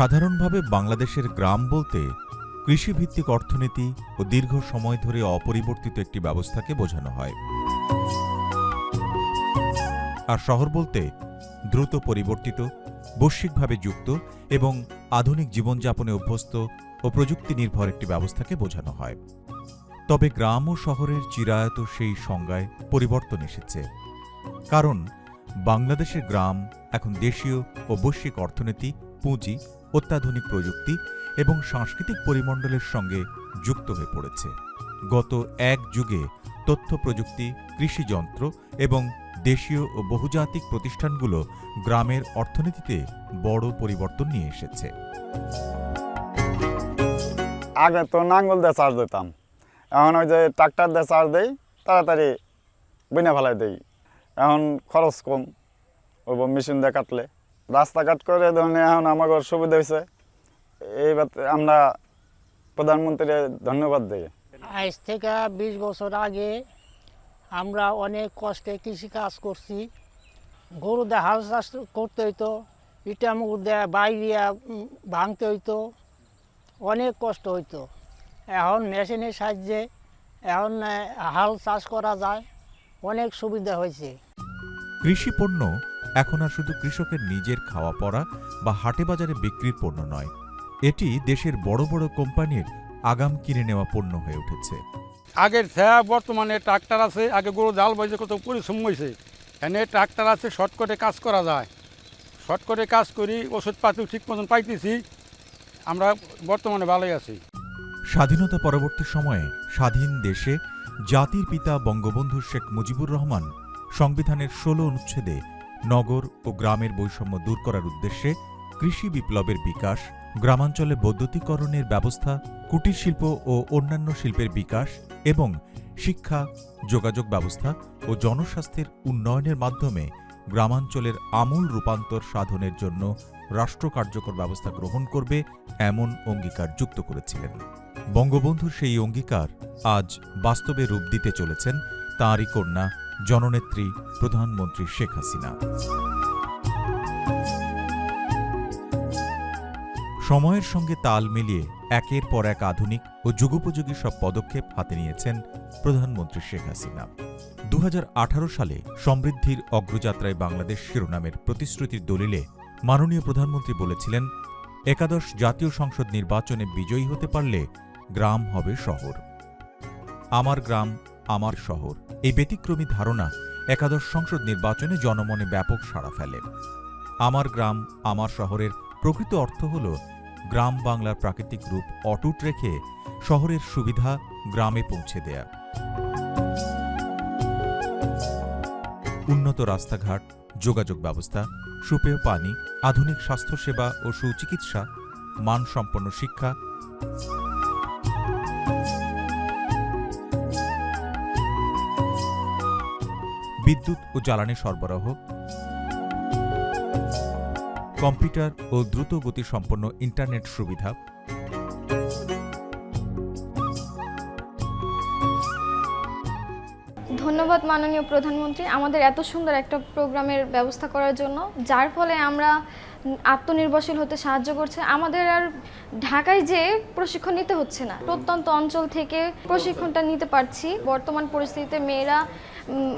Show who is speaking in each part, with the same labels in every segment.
Speaker 1: সাধারণভাবে বাংলাদেশের গ্রাম বলতে কৃষিভিত্তিক অর্থনীতি ও দীর্ঘ সময় ধরে অপরিবর্তিত একটি ব্যবস্থাকে বোঝানো হয়। আর শহর বলতে দ্রুত পরিবর্তিত, বৈশ্বিকভাবে যুক্ত এবং আধুনিক জীবনযাপনে অভ্যস্ত ও প্রযুক্তি নির্ভর একটি ব্যবস্থাকে বোঝানো হয়। তবে গ্রাম ও শহরের চিরায়ত সেই সংজ্ঞায় পরিবর্তন এসেছে। কারণ বাংলাদেশের গ্রাম এখন দেশীয় ও বৈশ্বিক অর্থনীতি, পুঁজি অত্যাধুনিক প্রযুক্তি এবং সাংস্কৃতিক পরিমণ্ডলের সঙ্গে যুক্ত হয়ে পড়েছে। গত এক যুগে তথ্য প্রযুক্তি কৃষিযন্ত্র এবং দেশীয় ও বহুজাতিক প্রতিষ্ঠানগুলো গ্রামের অর্থনীতিতে বড় পরিবর্তন নিয়ে এসেছে।
Speaker 2: আগে তো নাঙ্গল দিয়ে চার্জ দিতাম। এখন ওই যে ট্রাক্টর দিয়ে চার্জ দেই, তাড়াতাড়ি বিনা ফেলাই দেই। এখন খরচ কম, ওই মেশিন দিয়ে কাটলে। রাস্তাঘাট করে ধরুন এখন আমাকে সুবিধা হয়েছে। এইবার আমরা প্রধানমন্ত্রী ধন্যবাদ দিই।
Speaker 3: আজ থেকে বিশ বছর আগে আমরা অনেক কষ্টে কৃষি কাজ করছি। গরু দিয়ে হাল চাষ করতে হইতো ইটা মুখ দিয়ে বাইরিয়া ভাঙতে হইতো অনেক কষ্ট হইতো। এখন মেশিনের সাহায্যে এখন হাল চাষ করা যায় অনেক সুবিধা হয়েছে।
Speaker 1: কৃষি পণ্য এখন আর শুধু কৃষকের নিজের খাওয়া পড়া বা হাটে বাজারে বিক্রির পণ্য নয় এটি দেশের বড় বড় কোম্পানির আগাম কিনে নেওয়া পণ্য হয়ে উঠেছে।
Speaker 4: আগের থেয়া বর্তমানে ট্রাক্টর আছে আগে গরু জাল বইছে কত পরিশ্রম হয়েছে এনে ট্রাক্টর আছে শর্টকাটে কাজ করা যায়। শর্টকাটে কাজ করি ওষুধপাতিও ঠিক মতন পাইতেছি আমরা বর্তমানে ভালোই আছি।
Speaker 1: স্বাধীনতা পরবর্তী সময়ে স্বাধীন দেশে জাতির পিতা বঙ্গবন্ধু শেখ মুজিবুর রহমান সংবিধানের ষোলো অনুচ্ছেদে নগর ও গ্রামের বৈষম্য দূর করার উদ্দেশ্যে কৃষি বিপ্লবের বিকাশ, গ্রামাঞ্চলে বৈদ্যুতিকরণের ব্যবস্থা, কুটির শিল্প ও অন্যান্য শিল্পের বিকাশ এবং শিক্ষা, যোগাযোগ ব্যবস্থা ও জনস্বাস্থ্যের উন্নয়নের মাধ্যমে গ্রামাঞ্চলের আমূল রূপান্তর সাধনের জন্য রাষ্ট্র কার্যকর ব্যবস্থা গ্রহণ করবে এমন অঙ্গীকার যুক্ত করেছিলেন। বঙ্গবন্ধুর সেই অঙ্গীকার আজ বাস্তবে রূপ দিতে চলেছেন তাঁরই কন্যা জননেত্রী প্রধানমন্ত্রী শেখ হাসিনা। সময়ের সঙ্গে তাল মিলিয়ে একের পর এক আধুনিক ও যুগোপযোগী সব পদক্ষেপ হাতে নিয়েছেন প্রধানমন্ত্রী শেখ হাসিনা। দু হাজার আঠারো সালে সমৃদ্ধির অগ্রযাত্রায় বাংলাদেশ শিরোনামের প্রতিশ্রুতির দলিলে মাননীয় প্রধানমন্ত্রী বলেছিলেন, একাদশ জাতীয় সংসদ নির্বাচনে বিজয়ী হতে পারলে গ্রাম হবে শহর। আমার গ্রাম আমার শহর। এই ব্যতিক্রমী ধারণা একাদশ সংসদ নির্বাচনে জনমনে ব্যাপক সাড়া ফেলে। আমার গ্রাম, আমার শহরের প্রকৃত অর্থ হল গ্রাম বাংলার প্রাকৃতিক রূপ অটুট রেখে শহরের সুবিধা গ্রামে পৌঁছে দেয়া। উন্নত রাস্তাঘাট, যোগাযোগ ব্যবস্থা, সুপেয় পানি, আধুনিক স্বাস্থ্যসেবা ও সুচিকিৎসা, মানসম্পন্ন শিক্ষা বিদ্যুৎ ও জ্বালানি সরবরাহ, কম্পিউটার ও দ্রুত গতি সম্পন্ন ইন্টারনেট সুবিধা,
Speaker 5: ধন্যবাদ মাননীয় প্রধানমন্ত্রী। আমাদের এত সুন্দর একটা প্রোগ্রামের ব্যবস্থা করার জন্য, যার ফলে আমরা আত্মনির্ভরশীল হতে সাহায্য করছে। আমাদের আর ঢাকায় যে প্রশিক্ষণ নিতে হচ্ছে না। প্রত্যন্ত অঞ্চল থেকে প্রশিক্ষণটা নিতে পারছি। বর্তমান পরিস্থিতিতে মেয়েরা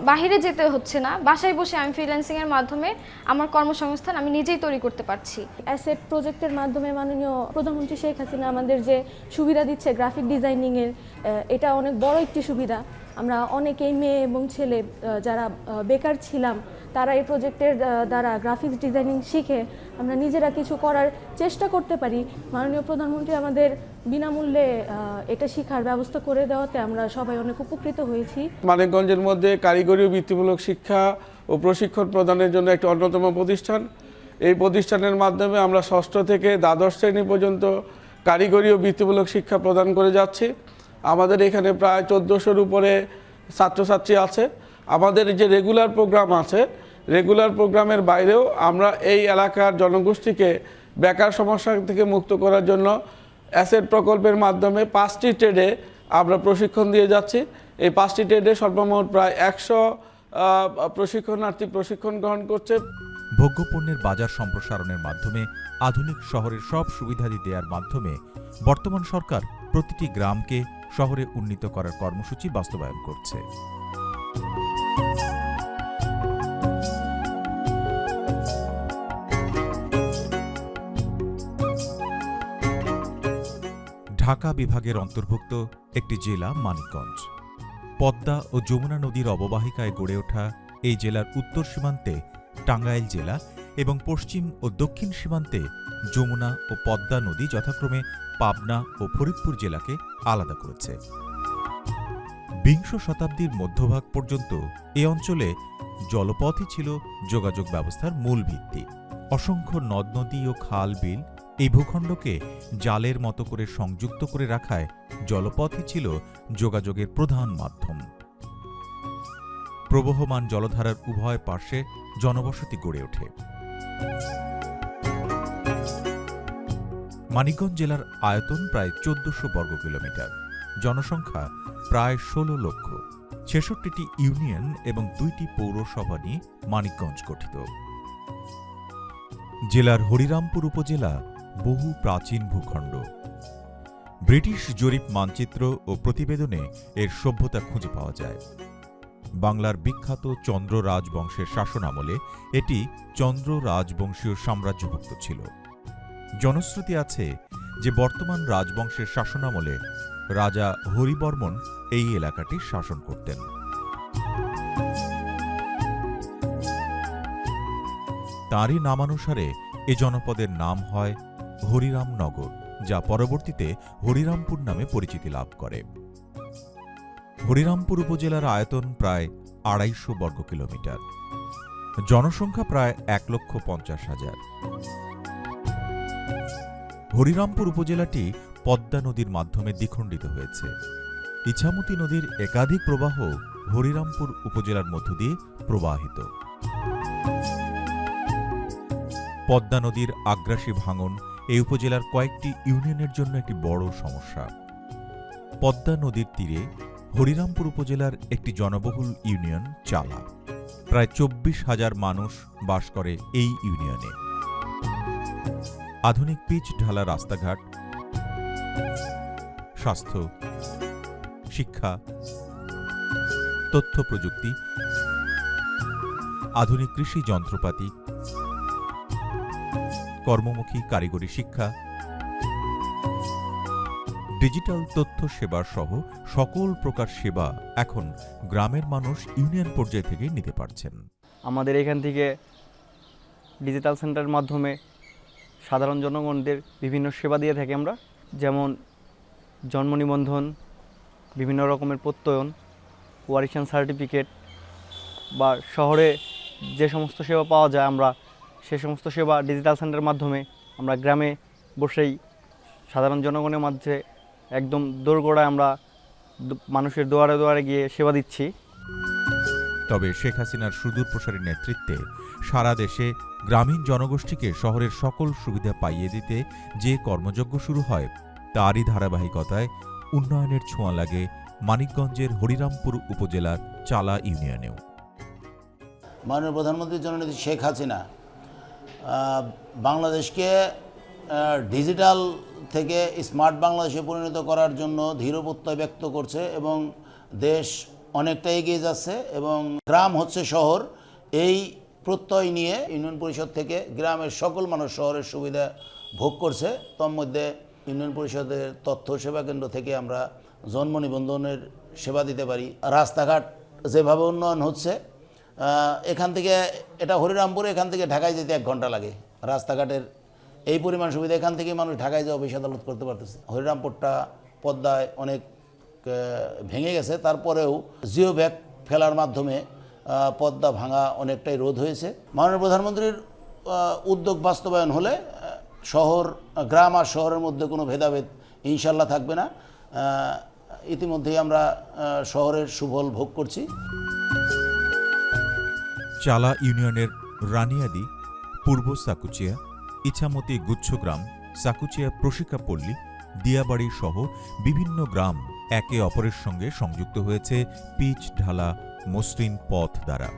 Speaker 5: বাহিরে যেতে হচ্ছে না। বাসায় বসে আমি ফ্রিল্যান্সিংয়ের মাধ্যমে আমার কর্মসংস্থান আমি নিজেই তৈরি করতে পারছি।
Speaker 6: অ্যাসেট প্রজেক্টের মাধ্যমে মাননীয় প্রধানমন্ত্রী শেখ হাসিনা আমাদের যে সুবিধা দিচ্ছে গ্রাফিক ডিজাইনিংয়ের এটা অনেক বড় একটি সুবিধা। আমরা অনেকেই মেয়ে এবং ছেলে যারা বেকার ছিলাম, তারা এই প্রজেক্টের দ্বারা গ্রাফিক্স ডিজাইনিং শিখে আমরা নিজেরা কিছু করার চেষ্টা করতে পারি। মাননীয় প্রধানমন্ত্রী আমাদের বিনামূল্যে এটা শেখার ব্যবস্থা করে দেওয়াতে আমরা সবাই অনেক উপকৃত হয়েছি।
Speaker 4: মানিকগঞ্জের মধ্যে কারিগরি ও বৃত্তিমূলক শিক্ষা ও প্রশিক্ষণ প্রদানের জন্য একটি অন্যতম প্রতিষ্ঠান। এই প্রতিষ্ঠানের মাধ্যমে আমরা ষষ্ঠ থেকে দ্বাদশ শ্রেণি পর্যন্ত কারিগরি ও বৃত্তিমূলক শিক্ষা প্রদান করে যাচ্ছি। আমাদের এখানে প্রায় চোদ্দোশোর উপরে ছাত্রছাত্রী আছে। আমাদের যে রেগুলার প্রোগ্রাম আছে রেগুলার প্রোগ্রামের বাইরেও আমরা এই এলাকার জনগোষ্ঠীকে বেকার সমস্যা থেকে মুক্ত করার জন্য অ্যাসেট প্রকল্পের মাধ্যমে পাঁচটি ট্রেডে আমরা প্রশিক্ষণ দিয়ে যাচ্ছি। এই পাঁচটি ট্রেডে সর্বমোট প্রায় একশো প্রশিক্ষণার্থী প্রশিক্ষণ গ্রহণ করছে।
Speaker 1: ভোগ্যপণ্যের বাজার সম্প্রসারণের মাধ্যমে আধুনিক শহরের সব সুবিধাদি দেওয়ার মাধ্যমে বর্তমান সরকার প্রতিটি গ্রামকে শহরে উন্নীত করার কর্মসূচি বাস্তবায়ন করছে। ঢাকা বিভাগের অন্তর্ভুক্ত একটি জেলা মানিকগঞ্জ। পদ্মা ও যমুনা নদীর অববাহিকায় গড়ে ওঠা এই জেলার উত্তর সীমান্তে টাঙ্গাইল জেলা এবং পশ্চিম ও দক্ষিণ সীমান্তে যমুনা ও পদ্মা নদী যথাক্রমে পাবনা ও ফরিদপুর জেলাকে আলাদা করেছে। বিংশ শতাব্দীর মধ্যভাগ পর্যন্ত এ অঞ্চলে জলপথই ছিল যোগাযোগ ব্যবস্থার মূল ভিত্তি। অসংখ্য নদ নদী ও খাল বিল এই ভূখণ্ডকে জালের মতো করে সংযুক্ত করে রাখায় জলপথই ছিল যোগাযোগের প্রধান মাধ্যম। প্রবহমান জলধারার উভয় পার্শ্বে জনবসতি গড়ে ওঠে। মানিকগঞ্জ জেলার আয়তন প্রায় চোদ্দশো বর্গ কিলোমিটার। জনসংখ্যা প্রায় ষোলো লক্ষ। ছেষট্টিটি ইউনিয়ন এবং দুইটি পৌরসভা নিয়ে মানিকগঞ্জ গঠিত। জেলার হরিরামপুর উপজেলা বহু প্রাচীন ভূখণ্ড। ব্রিটিশ জরিপ মানচিত্র ও প্রতিবেদনে এর সভ্যতা খুঁজে পাওয়া যায়। বাংলার বিখ্যাত চন্দ্র রাজবংশের শাসনামলে এটি চন্দ্র রাজবংশীয় সাম্রাজ্যভুক্ত ছিল। জনশ্রুতি আছে যে বর্তমান রাজবংশের শাসনামলে রাজা হরিবর্মন এই এলাকাটি শাসন করতেন। তাঁরই নামানুসারে এ জনপদের নাম হয় হরিরামনগর, যা পরবর্তীতে হরিরামপুর নামে পরিচিতি লাভ করে। হরিরামপুর উপজেলার আয়তন প্রায় আড়াইশো বর্গ কিলোমিটার। জনসংখ্যা প্রায় এক লক্ষ পঞ্চাশ হাজার। হরিরামপুর উপজেলাটি পদ্মা নদীর মাধ্যমে দ্বিখণ্ডিত হয়েছে। ইছামতি নদীর একাধিক প্রবাহ হরিরামপুর উপজেলার মধ্য দিয়ে প্রবাহিত। পদ্মা নদীর আগ্রাসী ভাঙন এই উপজেলার কয়েকটি ইউনিয়নের জন্য একটি বড় সমস্যা। পদ্মা নদীর তীরে হরিরামপুর উপজেলার একটি জনবহুল ইউনিয়ন চালা। প্রায় চব্বিশ হাজার মানুষ বাস করে এই ইউনিয়নে। আধুনিক পিচ ঢালা রাস্তাঘাট, স্বাস্থ্য, শিক্ষা, তথ্য প্রযুক্তি, আধুনিক কৃষি যন্ত্রপাতি, কর্মমুখী কারিগরি শিক্ষা ডিজিটাল তথ্য সেবা সহ সকল প্রকার সেবা এখন গ্রামের মানুষ ইউনিয়ন পর্যায় থেকে নিতে পারছেন।
Speaker 7: আমাদের এখান থেকে ডিজিটাল সেন্টারের মাধ্যমে সাধারণ জনগণদের বিভিন্ন সেবা দিয়ে থাকি আমরা। যেমন জন্ম নিবন্ধন, বিভিন্ন রকমের প্রত্যয়ন, ওয়ারিশন সার্টিফিকেট বা শহরে যে সমস্ত সেবা পাওয়া যায় আমরা, সে সমস্ত সেবা ডিজিটাল সেন্টারের মাধ্যমে আমরা গ্রামে বসেই সাধারণ জনগণের মাঝে একদম দোরগোড়ায় আমরা মানুষের দুয়ারে দুয়ারে গিয়ে সেবা দিচ্ছি।
Speaker 1: তবে শেখ হাসিনার সুদূর প্রসারী নেতৃত্বে সারা দেশে গ্রামীণ জনগোষ্ঠীকে শহরের সকল সুবিধা পাইয়ে দিতে যে কর্মযজ্ঞ শুরু হয় তারই ধারাবাহিকতায় উন্নয়নের ছোঁয়া লাগে মানিকগঞ্জের হরিরামপুর উপজেলার চালা ইউনিয়নেও।
Speaker 8: মাননীয় প্রধানমন্ত্রী জননেত্রী শেখ হাসিনা বাংলাদেশকে ডিজিটাল থেকে স্মার্ট বাংলাদেশে পরিণত করার জন্য দৃঢ় প্রত্যয় ব্যক্ত করছে এবং দেশ অনেকটা এগিয়ে যাচ্ছে এবং গ্রাম হচ্ছে শহর। এই প্রত্যয় নিয়ে ইউনিয়ন পরিষদ থেকে গ্রামের সকল মানুষ শহরের সুবিধা ভোগ করছে। তন্মধ্যে ইউনিয়ন পরিষদের তথ্য সেবা কেন্দ্র থেকে আমরা জন্ম নিবন্ধনের সেবা দিতে পারি। রাস্তাঘাট যেভাবে উন্নয়ন হচ্ছে এখান থেকে, এটা হরিরামপুরে, এখান থেকে ঢাকায় যেতে এক ঘণ্টা লাগে। রাস্তাঘাটের এই পরিমাণ সুবিধা এখান থেকে মানুষ ঢাকায় যে অফিস আদালত করতে পারতেছে। হরিরামপুরটা পদ্মায় অনেক ভেঙে গেছে। তারপরেও জিও ব্যাগ ফেলার মাধ্যমে পদ্মা ভাঙা অনেকটাই রোধ হয়েছে। মাননীয় প্রধানমন্ত্রীর উদ্যোগ বাস্তবায়ন হলে শহর, গ্রাম আর শহরের মধ্যে কোনো ভেদাভেদ ইনশাল্লাহ থাকবে না। ইতিমধ্যেই আমরা শহরের সুফল ভোগ করছি।
Speaker 1: চালা ইউনিয়নের রানিয়াদি, পূর্ব সাকুচিয়া ইছামতি গুচ্ছগ্রাম, সাকুচিয়া প্রশিকাপল্লী, দিয়াবাড়ি সহ বিভিন্ন গ্রাম একে অপরের সঙ্গে সংযুক্ত হয়েছে পিচ ঢালা মসৃণ পথ দ্বারা।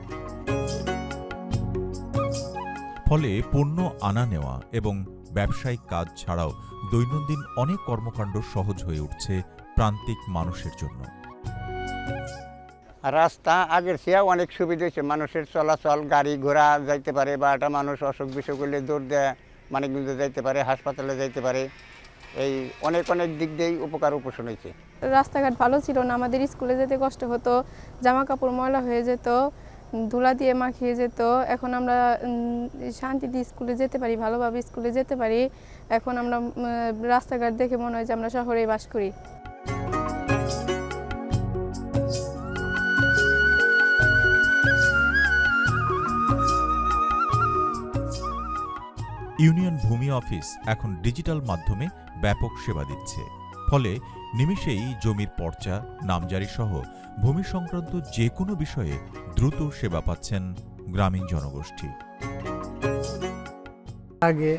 Speaker 1: ফলে পণ্য আনা নেওয়া এবং ব্যবসায়িক কাজ ছাড়াও দৈনন্দিন অনেক কর্মকাণ্ড সহজ হয়ে উঠছে প্রান্তিক মানুষের জন্য।
Speaker 9: রাস্তা আগের চেয়ে অনেক সুবিধা হয়েছে। মানুষের চলাচল, গাড়ি ঘোড়া যাইতে পারে বা একটা মানুষ অসুখ বিসুখ হলে দৌড় দেয়। মানিকগঞ্জে যাইতে পারে, হাসপাতালে যাইতে পারে, এই অনেক অনেক দিক দিয়েই উপকার উপশম হয়েছে।
Speaker 10: রাস্তাঘাট ভালো ছিল না, আমাদের স্কুলে যেতে কষ্ট হতো জামা কাপড় ময়লা হয়ে যেত, ধুলা দিয়ে মাখিয়ে যেত, এখন আমরা শান্তি শান্তিতে স্কুলে যেতে পারি, ভালোভাবে স্কুলে যেতে পারি, এখন আমরা রাস্তাঘাট দেখে মনে হয় যে আমরা শহরেই বাস করি।
Speaker 1: ইউনিয়ন ভূমি অফিস এখন ডিজিটাল মাধ্যমে ব্যাপক সেবা দিচ্ছে। ফলে নিমিষেই জমির পর্চা, নামজারি সহ ভূমি সংক্রান্ত যে কোনো বিষয়ে দ্রুত সেবা পাচ্ছেন গ্রামীণ জনগোষ্ঠী।
Speaker 11: আগে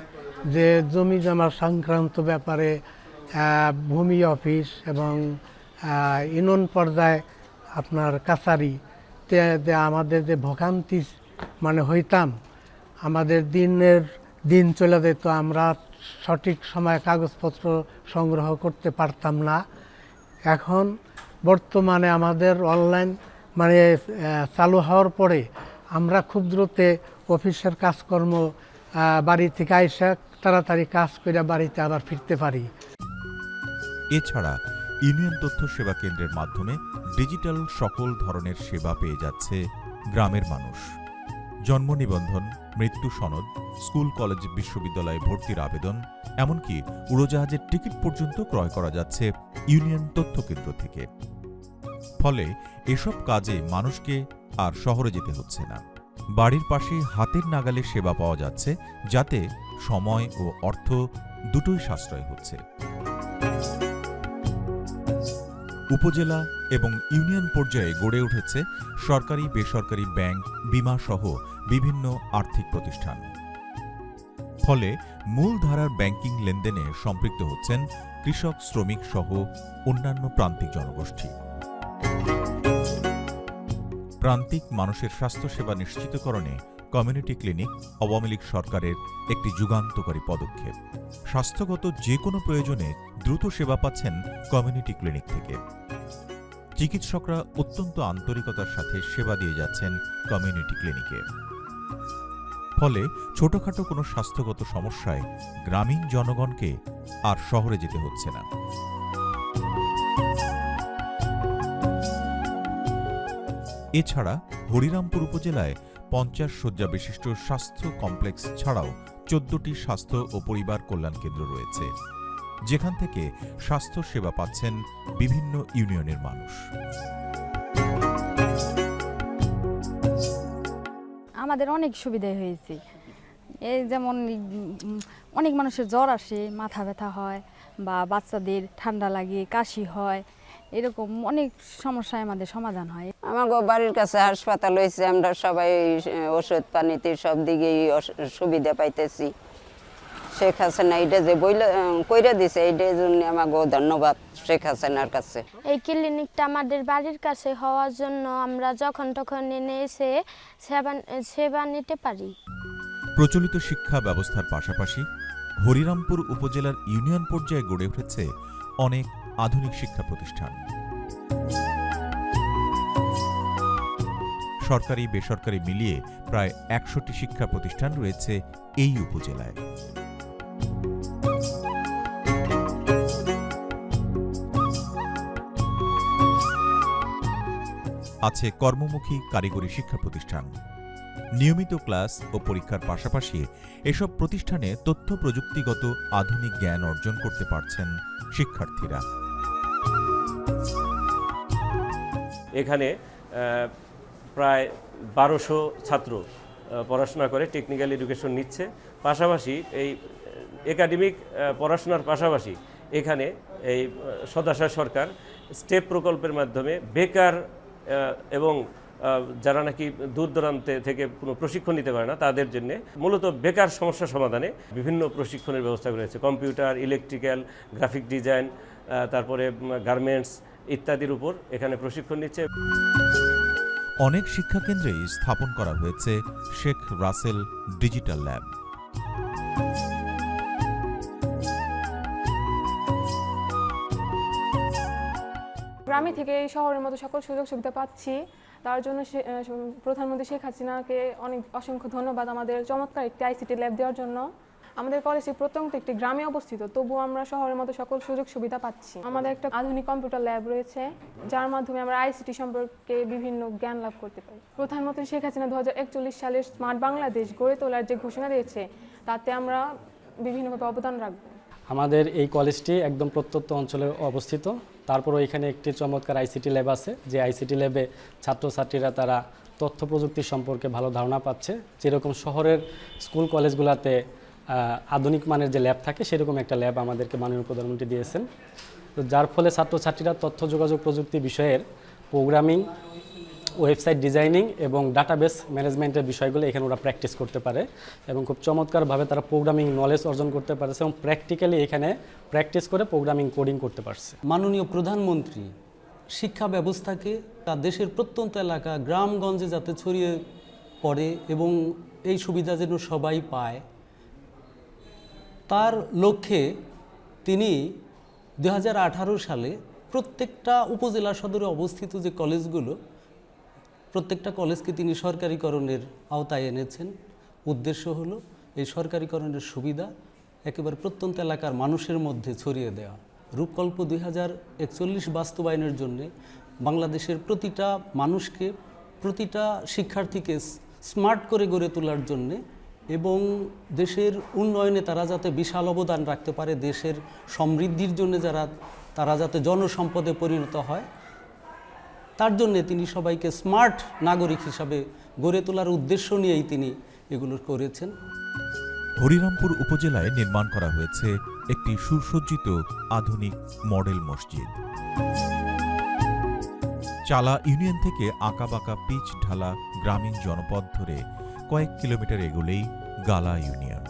Speaker 11: যে জমি জমা সংক্রান্ত ব্যাপারে ভূমি অফিস এবং ইউনিয়ন পর্যায়ে আপনার কাছারি আমাদের যে ভোগান্তি মানে হইতাম, আমাদের দিনের দিন চলে যেত, আমরা সঠিক সময়ে কাগজপত্র সংগ্রহ করতে পারতাম না। এখন বর্তমানে আমাদের অনলাইন মানে চালু হওয়ার পরে আমরা খুব দ্রুত অফিসের কাজকর্ম বাড়ি থেকে আইসা তাড়াতাড়ি কাজ করে বাড়িতে আবার ফিরতে পারি।
Speaker 1: এছাড়া ইউনিয়ন তথ্য সেবা কেন্দ্রের মাধ্যমে ডিজিটাল সকল ধরনের সেবা পেয়ে যাচ্ছে গ্রামের মানুষ। জন্ম নিবন্ধন, মৃত্যু সনদ, স্কুল, কলেজ, বিশ্ববিদ্যালয়ে ভর্তির আবেদন, এমনকি উড়োজাহাজের টিকিট পর্যন্ত ক্রয় করা যাচ্ছে ইউনিয়ন তথ্য কেন্দ্র থেকে। ফলে এসব কাজে মানুষকে আর শহরে যেতে হচ্ছে না। বাড়ির পাশে হাতের নাগালে সেবা পাওয়া যাচ্ছে, যাতে সময় ও অর্থ দুটোই সাশ্রয় হচ্ছে। উপজেলা এবং ইউনিয়ন পর্যায়ে গড়ে উঠেছে সরকারি, বেসরকারি ব্যাংক, বিমা সহ বিভিন্ন আর্থিক প্রতিষ্ঠান। ফলে মূলধারার ব্যাংকিং লেনদেনে সম্পৃক্ত হচ্ছেন কৃষক, শ্রমিক সহ অন্যান্য প্রান্তিক জনগোষ্ঠী। প্রান্তিক মানুষের স্বাস্থ্যসেবা নিশ্চিতকরণে কমিউনিটি ক্লিনিক আওয়ামী লীগ সরকারের একটি যুগান্তকারী পদক্ষেপ। স্বাস্থ্যগত যে কোনো প্রয়োজনে দ্রুত সেবা পাচ্ছেন কমিউনিটি ক্লিনিক থেকে। চিকিৎসকরা অত্যন্ত আন্তরিকতার সাথে সেবা দিয়ে যাচ্ছেন কমিউনিটি ক্লিনিকে। ফলে ছোটখাটো কোনো স্বাস্থ্যগত সমস্যায় গ্রামীণ জনগণকে আর শহরে যেতে হচ্ছে না। এছাড়া হরিরামপুর উপজেলায় পঞ্চাশ শয্যা বিশিষ্ট স্বাস্থ্য কমপ্লেক্স ছাড়াও চোদ্দটি স্বাস্থ্য ও পরিবার কল্যাণ কেন্দ্র রয়েছে। যেখান থেকে স্বাস্থ্য সেবা পাচ্ছেন বিভিন্ন ইউনিয়নের মানুষ।
Speaker 12: আমাদের অনেক সুবিধাই হয়েছে। এই যেমন, অনেক মানুষের জ্বর আসে, মাথা ব্যথা হয় বা বাচ্চাদের ঠান্ডা লাগে, কাশি হয়, এরকম অনেক সমস্যায় আমাদের সমাধান হয়।
Speaker 13: আমার বাড়ির কাছে হাসপাতাল হয়েছে আমরা সবাই ওষুধ পানিতে সব দিকেই সুবিধা পাইতেছি। শেখ হাসিনা এটা যে বইলে কইরা দিছে এইটার জন্য আমাকে ধন্যবাদ শেখ হাসিনার কাছে।
Speaker 5: এই ক্লিনিকটা আমাদের বাড়ির কাছে হওয়ার জন্য আমরা যখন তখন এনে এসে সেবা সেবা নিতে পারি।
Speaker 1: প্রচলিত শিক্ষা ব্যবস্থার পাশাপাশি হরিরামপুর উপজেলার ইউনিয়ন পর্যায়ে গড়ে উঠেছে অনেক আধুনিক শিক্ষা প্রতিষ্ঠান। সরকারি, বেসরকারি মিলিয়ে প্রায় একশোটি শিক্ষা প্রতিষ্ঠান রয়েছে এই উপজেলায়। আছে কর্মমুখী কারিগরি শিক্ষা প্রতিষ্ঠান। নিয়মিত ক্লাস ও পরীক্ষার পাশাপাশি এসব প্রতিষ্ঠানে তথ্য প্রযুক্তিগত আধুনিক জ্ঞান অর্জন করতে পারছেন শিক্ষার্থীরা।
Speaker 14: এখানে প্রায় বারোশো ছাত্র পড়াশোনা করে টেকনিক্যাল এডুকেশন নিচ্ছে। পাশাপাশি এই একাডেমিক পড়াশোনার পাশাপাশি এখানে এই সদাশয় সরকার স্টেপ প্রকল্পের মাধ্যমে বেকার এবং যারা নাকি দূর দূরান্তে থেকে কোনো প্রশিক্ষণ নিতে পারে না, তাদের জন্য মূলত বেকার সমস্যা সমাধানে বিভিন্ন প্রশিক্ষণের ব্যবস্থা করেছে কম্পিউটার ইলেকট্রিক্যাল গ্রাফিক ডিজাইন তারপরে গার্মেন্টস ইত্যাদির উপর এখানে প্রশিক্ষণ নিচ্ছে।
Speaker 1: অনেক শিক্ষাকেন্দ্রেই স্থাপন করা হয়েছে শেখ রাসেল ডিজিটাল ল্যাব।
Speaker 15: গ্রামে থেকে এই শহরের মতো সকল সুযোগ সুবিধা পাচ্ছি। তার জন্য প্রধানমন্ত্রী শেখ হাসিনাকে অনেক, অসংখ্য ধন্যবাদ আমাদের চমৎকার একটি আইসিটি ল্যাব দেওয়ার জন্য। আমাদের কলেজটি প্রত্যন্ত একটি গ্রামে অবস্থিত তবুও আমরা শহরের মতো সকল সুযোগ সুবিধা পাচ্ছি। আমাদের একটা আধুনিক কম্পিউটার ল্যাব রয়েছে, যার মাধ্যমে আমরা আইসিটি সম্পর্কে বিভিন্ন জ্ঞান লাভ করতে পারি। প্রধানমন্ত্রী শেখ হাসিনা দু হাজার একচল্লিশ সালের স্মার্ট বাংলাদেশ গড়ে তোলার যে ঘোষণা দিয়েছে, তাতে আমরা বিভিন্নভাবে অবদান রাখব।
Speaker 16: আমাদের এই কলেজটি একদম প্রত্যন্ত অঞ্চলে অবস্থিত। তারপরও এখানে একটি চমৎকার আইসিটি ল্যাব আছে, যে আইসিটি ল্যাবে ছাত্রছাত্রীরা তারা তথ্য প্রযুক্তি সম্পর্কে ভালো ধারণা পাচ্ছে। যেরকম শহরের স্কুল কলেজগুলোতে আধুনিক মানের যে ল্যাব থাকে, সেরকম একটা ল্যাব আমাদেরকে মাননীয় প্রধানমন্ত্রী দিয়েছেন। তো যার ফলে ছাত্রছাত্রীরা তথ্য, যোগাযোগ প্রযুক্তি বিষয়ের প্রোগ্রামিং ওয়েবসাইট ডিজাইনিং এবং ডাটাবেস ম্যানেজমেন্টের বিষয়গুলো এখানে ওরা প্র্যাকটিস করতে পারে এবং খুব চমৎকারভাবে তারা প্রোগ্রামিং নলেজ অর্জন করতে পারছে এবং প্র্যাকটিক্যালি এখানে প্র্যাকটিস করে প্রোগ্রামিং কোডিং করতে পারছে।
Speaker 17: মাননীয় প্রধানমন্ত্রী, শিক্ষা ব্যবস্থাকে তার দেশের প্রত্যন্ত এলাকা, গ্রামগঞ্জে যাতে ছড়িয়ে পড়ে এবং এই সুবিধা যেন সবাই পায় তার লক্ষ্যে তিনি দু হাজার আঠারো সালে প্রত্যেকটা উপজেলা সদরে অবস্থিত যে কলেজগুলো, প্রত্যেকটা কলেজকে তিনি সরকারিকরণের আওতায় এনেছেন। উদ্দেশ্য হলো এই সরকারিকরণের সুবিধা একেবারে প্রত্যন্ত এলাকার মানুষের মধ্যে ছড়িয়ে দেওয়া। রূপকল্প দুই হাজার একচল্লিশ বাস্তবায়নের জন্য বাংলাদেশের প্রতিটা মানুষকে, প্রতিটা শিক্ষার্থীকে স্মার্ট করে গড়ে তোলার জন্যে এবং দেশের উন্নয়নে তারা যাতে বিশাল অবদান রাখতে পারে, দেশের সমৃদ্ধির জন্য যারা, তারা যাতে জনসম্পদে পরিণত হয়, তার জন্যে তিনি সবাইকে স্মার্ট নাগরিক হিসাবে গড়ে তোলার উদ্দেশ্য নিয়েই তিনি এগুলো করেছেন।
Speaker 1: হরিরামপুর উপজেলায় নির্মাণ করা হয়েছে একটি সুসজ্জিত আধুনিক মডেল মসজিদ। চালা ইউনিয়ন থেকে আঁকাবাঁকা পিচ ঢালা গ্রামীণ জনপদ ধরে কয়েক কিলোমিটার এগোলেই গালা ইউনিয়ন।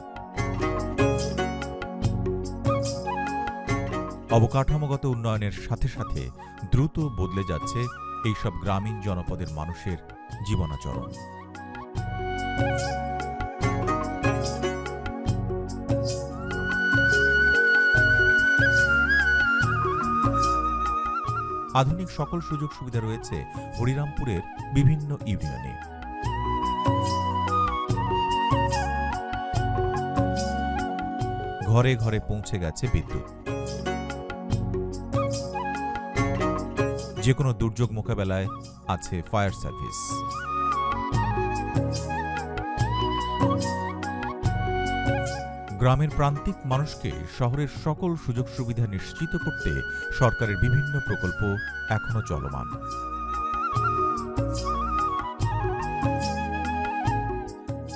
Speaker 1: অবকাঠামোগত উন্নয়নের সাথে সাথে দ্রুত বদলে যাচ্ছে এইসব গ্রামীণ জনপদের মানুষের জীবনাচরণ। আধুনিক সকল সুযোগ সুবিধা রয়েছে হরিরামপুরের বিভিন্ন ইউনিয়নে। ঘরে ঘরে পৌঁছে গেছে বিদ্যুৎ। যে কোনো দুর্যোগ মোকাবেলায় আছে ফায়ার সার্ভিস। গ্রামের প্রান্তিক মানুষকে শহরের সকল সুযোগ সুবিধা নিশ্চিত করতে সরকারের বিভিন্ন প্রকল্প এখনও চলমান।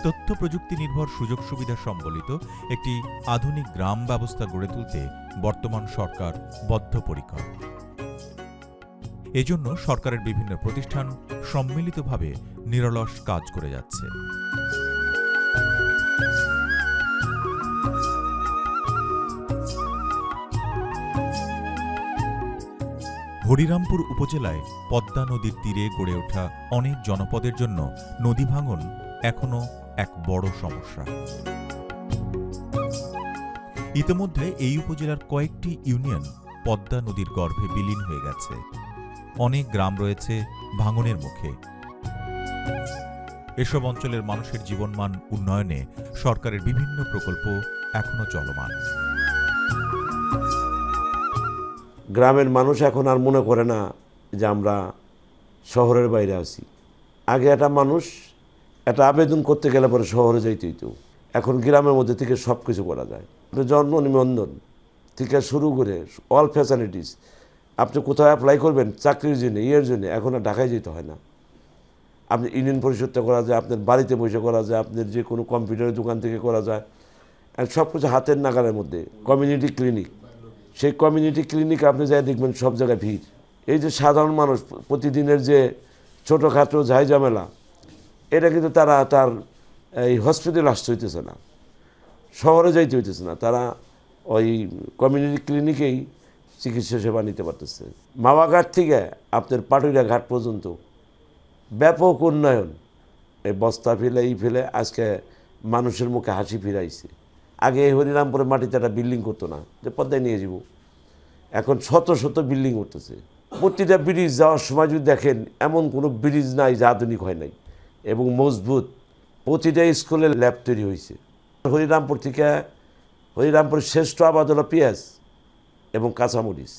Speaker 1: তথ্য প্রযুক্তি নির্ভর সুযোগ সুবিধা সম্বলিত একটি আধুনিক গ্রাম ব্যবস্থা গড়ে তুলতে বর্তমান সরকার বদ্ধপরিকর। এজন্য সরকারের বিভিন্ন প্রতিষ্ঠান সম্মিলিতভাবে নিরলস কাজ করে যাচ্ছে। হরিরামপুর উপজেলায় পদ্মা নদীর তীরে গড়ে ওঠা অনেক জনপদের জন্য নদী ভাঙন এখনও এক বড় সমস্যা। ইতিমধ্যে এই উপজেলার কয়েকটি ইউনিয়ন পদ্মা নদীর গর্ভে বিলীন হয়ে গেছে। অনেক গ্রাম রয়েছে ভাঙনের মুখে। এসব অঞ্চলের মানুষের জীবনমান উন্নয়নে সরকারের বিভিন্ন প্রকল্প এখনও চলমান।
Speaker 18: গ্রামের মানুষ এখন আর মনে করে না যে আমরা শহরের বাইরে আছি। আগে একটা মানুষ একটা আবেদন করতে গেলে পরে শহরে যাইতে হইতো এখন গ্রামের মধ্যে থেকে সব কিছু করা যায়। জন্ম নিবন্ধন থেকে শুরু করে অল ফ্যাসিলিটিস আপনি কোথাও অ্যাপ্লাই করবেন, চাকরির জন্য, ইয়ের জন্য, এখন আর ঢাকায় যেতে হয় না। আপনি ইউনিয়ন পরিষদটা করা যায়, আপনার বাড়িতে বসে করা যায়, আপনার যে কোনো কম্পিউটারের দোকান থেকে করা যায়। সব কিছু হাতের নাগালের মধ্যে কমিউনিটি ক্লিনিক সেই কমিউনিটি ক্লিনিকে আপনি যাই দেখবেন সব জায়গায় ভিড়। এই যে সাধারণ মানুষ, প্রতিদিনের যে ছোটোখাটো ঝাই ঝামেলা এটা কিন্তু তারা তার, এই হসপিটালে আসতে হইতেছে না। শহরে যাইতে হইতেছে না। তারা ওই কমিউনিটি ক্লিনিকেই চিকিৎসা সেবা নিতে পারতেছে। মাওয়া ঘাট থেকে আপনার পাটুরিয়া ঘাট পর্যন্ত ব্যাপক উন্নয়ন। এই বস্তা ফেলে এই ফেলে আজকে মানুষের মুখে হাসি ফিরাইছে। আগে এই হরিরামপুরে মাটিতে একটা বিল্ডিং করতো না, যে পদ্মায় নিয়ে যাব। এখন শত শত বিল্ডিং উঠতেছে প্রতিটা ব্রিজ যাওয়ার সময় যদি দেখেন, এমন কোনো ব্রিজ নাই যা আধুনিক হয় নাই। এবং মজবুত প্রতিটা স্কুলে ল্যাব তৈরি হয়েছে। হরিরামপুর থেকে হরিরামপুরের শ্রেষ্ঠ আবাদ হলো পেঁয়াজ এবং কাঁচামরিচ।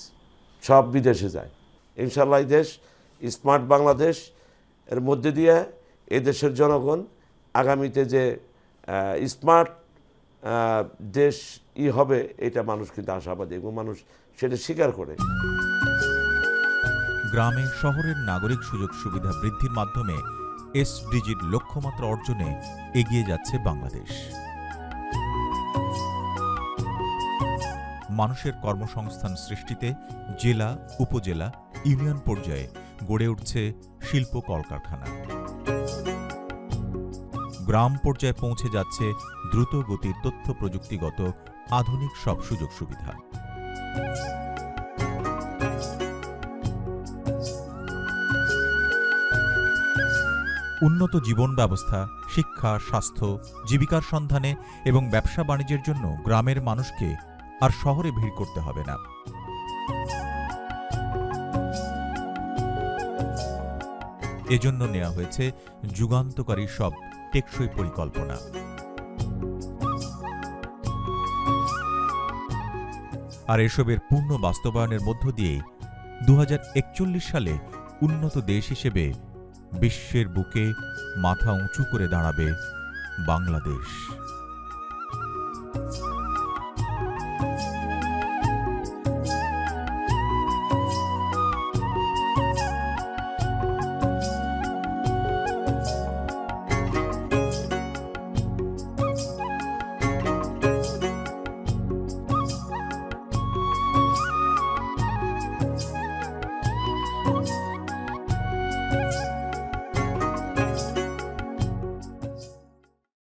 Speaker 18: সব বিদেশে যায়। ইনশাল্লাহ দেশ স্মার্ট বাংলাদেশ। এর মধ্যে দিয়ে এই দেশের জনগণ আগামীতে যে স্মার্ট দেশ ই হবে, এটা মানুষ কিন্তু আশাবাদী এবং মানুষ সেটা স্বীকার করে।
Speaker 1: গ্রামে শহরের নাগরিক সুযোগ সুবিধা বৃদ্ধির মাধ্যমে এসডিজির লক্ষ্যমাত্রা অর্জনে এগিয়ে যাচ্ছে বাংলাদেশ। মানুষের কর্মসংস্থান সৃষ্টিতে জেলা, উপজেলা, ইউনিয়ন পর্যায়ে গড়ে উঠছে শিল্প কলকারখানা। গ্রাম পর্যায়ে পৌঁছে যাচ্ছে দ্রুত গতির তথ্য প্রযুক্তিগত আধুনিক সব সুযোগ সুবিধা। উন্নত জীবন ব্যবস্থা শিক্ষা, স্বাস্থ্য, জীবিকার সন্ধানে এবং ব্যবসা বাণিজ্যের জন্য গ্রামের মানুষকে আর শহরে ভিড় করতে হবে না। এজন্য নেওয়া হয়েছে যুগান্তকারী সব টেকসই পরিকল্পনা। আর এসবের পূর্ণ বাস্তবায়নের মধ্য দিয়েই দু হাজার একচল্লিশ সালে উন্নত দেশ হিসেবে বিশ্বের বুকে মাথা উঁচু করে দাঁড়াবে বাংলাদেশ।